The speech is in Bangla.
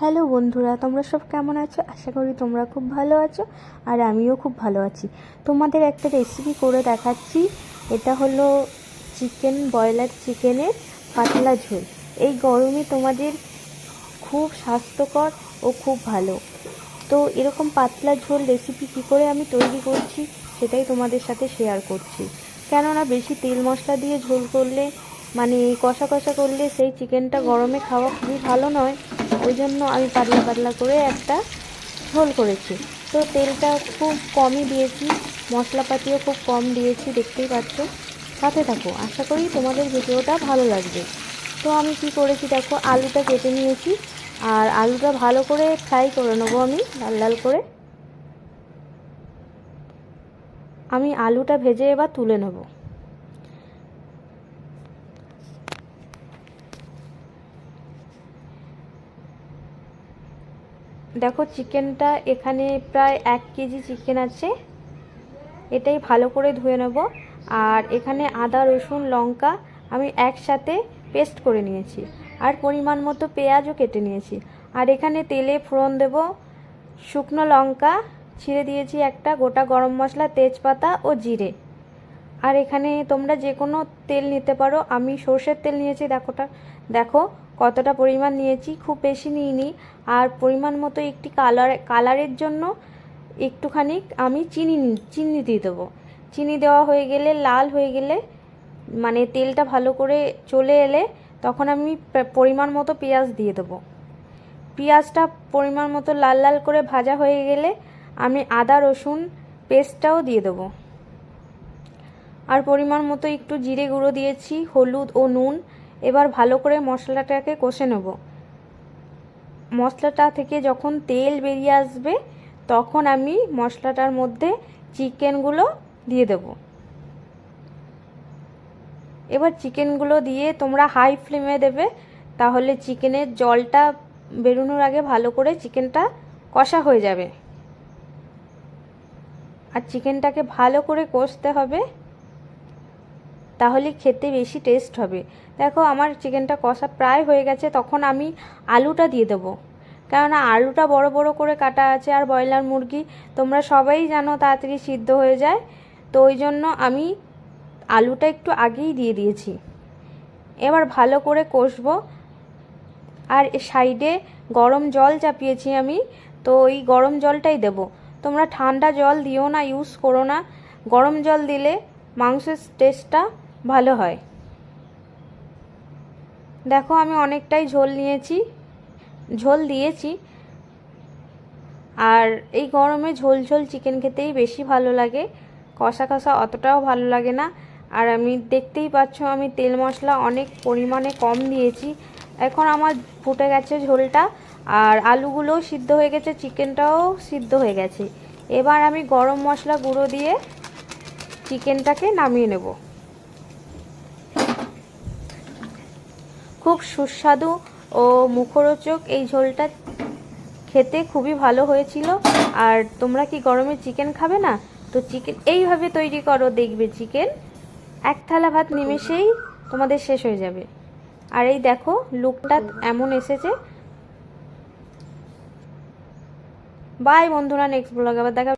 হ্যালো বন্ধুরা, তোমরা সব কেমন আছো? আশা করি তোমরা খুব ভালো আছো আর আমিও খুব ভালো আছি। তোমাদের একটা রেসিপি করে দেখাচ্ছি। এটা হলো চিকেন ব্রয়লার চিকেনের পাতলা ঝোল। এই গরমে তোমাদের খুব স্বাস্থ্যকর ও খুব ভালো। তো এরকম পাতলা ঝোল রেসিপি কী করে আমি তৈরি করছি সেটাই তোমাদের সাথে শেয়ার করছি। কেননা বেশি তেল মশলা দিয়ে ঝোল করলে মানে কষা কষা করলে সেই চিকেনটা গরমে খাওয়া খুবই ভালো নয়। ওই জন্য আমি পাতলা পাতলা করে একটা ঝোল করেছি। তো তেলটা খুব কমই দিয়েছি, মশলাপাতিও খুব কম দিয়েছি, দেখতেই পাচ্ছ। সাথে থাকো, আশা করি তোমাদের ভিডিওটা ভালো লাগবে। তো আমি কি করেছি দেখো, আলুটা কেটে নিয়েছি, আর আলুটা ভালো করে ফ্রাই করে নেব আমি, লাল লাল করে। আমি আলুটা ভেজে এবার তুলে নেব। দেখো, চিকেনটা এখানে প্রায় এক কেজি চিকেন আছে। এটাই ভালো করে ধুয়ে নেব। আর এখানে আদা, রসুন, লঙ্কা আমি একসাথে পেস্ট করে নিয়েছি। আর পরিমাণ মতো পেঁয়াজও কেটে নিয়েছি। আর এখানে তেলে ফোড়ন দেব, শুকনো লঙ্কা, ছিঁড়ে দিয়েছি একটা, গোটা গরম মশলা, তেজপাতা ও জিরে। আর এখানে তোমরা যে কোনো তেল নিতে পারো। আমি সর্ষের তেল নিয়েছি দেখোটা দেখো কতটা পরিমাণ নিয়েছি, খুব বেশি নিইনি। আর পরিমাণ মতো একটি কালার, কালারের জন্য একটুখানি আমি চিনি চিনি দিয়ে দেবো। চিনি দেওয়া হয়ে গেলে, লাল হয়ে গেলে মানে তেলটা ভালো করে চলে এলে তখন আমি পরিমাণ মতো পেঁয়াজ দিয়ে দেবো। পেঁয়াজটা পরিমাণ মতো লাল লাল করে ভাজা হয়ে গেলে আমি আদা, রসুন, পেস্টটাও দিয়ে দেবো। আর পরিমাণ মতো একটু জিরে গুঁড়ো দিয়েছি, হলুদ ও নুন। এবার ভালো করে মশলাটাকে কষে নেব। মশলাটা থেকে যখন তেল বেরিয়ে আসবে, তখন আমি মশলাটার মধ্যে চিকেনগুলো দিয়ে দেব। এবার চিকেনগুলো দিয়ে তোমরা হাই ফ্লেমে দেবে, তাহলে চিকেনের জলটা বেরোনোর আগে ভালো করে চিকেনটা কষা হয়ে যাবে। আর চিকেনটাকে ভালো করে কষতে হবে। তাহলে খেতে বেশি টেস্ট হবে। দেখো আমার চিকেনটা কষা প্রায় হয়ে গেছে, তখন আমি আলুটা দিয়ে দেবো। কেননা আলুটা বড় বড় করে কাটা আছে আর ব্রয়লার মুরগি, তোমরা সবাই জানো তাড়াতাড়ি সিদ্ধ হয়ে যায়, তো ওই জন্য আমি আলুটা একটু আগেই দিয়ে দিয়েছি। এবার ভালো করে কষবো। আর সাইডে গরম জল চাপিয়েছি আমি, তো ওই গরম জলটাই দেব। তোমরা ঠান্ডা জল দিও না ইউজ করো না। গরম জল দিলে মাংসের টেস্টটা ভালো হয়। দেখো, আমি অনেকটাই ঝোল নিয়েছি। ঝোল দিয়েছি। আর এই গরমে ঝোল ঝোল চিকেন খেতেই বেশি ভালো লাগে। কষা কষা অতটাও ভালো লাগে না। আর আমি, দেখতেই পাচ্ছ, আমি তেল মশলা অনেক পরিমাণে কম দিয়েছি। এখন আমার ফুটে গেছে ঝোলটা। আর আলুগুলোও সিদ্ধ হয়ে গেছে চিকেনটাও সিদ্ধ হয়ে গেছে। এবার আমি গরম মশলা গুঁড়ো দিয়ে চিকেনটাকে নামিয়ে নেব। খুব সুস্বাদু ও মুখরোচক এই ঝোলটা। খেতে খুবই ভালো হয়েছিল। আর তোমরা কি গরমে চিকেন খাবে না? তো চিকেন, এইভাবে তৈরি করো, দেখবে চিকেন। এক থালা ভাত নিমেষেই তোমাদের শেষ হয়ে যাবে। আর এই দেখো, লুকটা এমন এসেছে। বাই বন্ধুরা নেক্সট ব্লগ আবার দেখা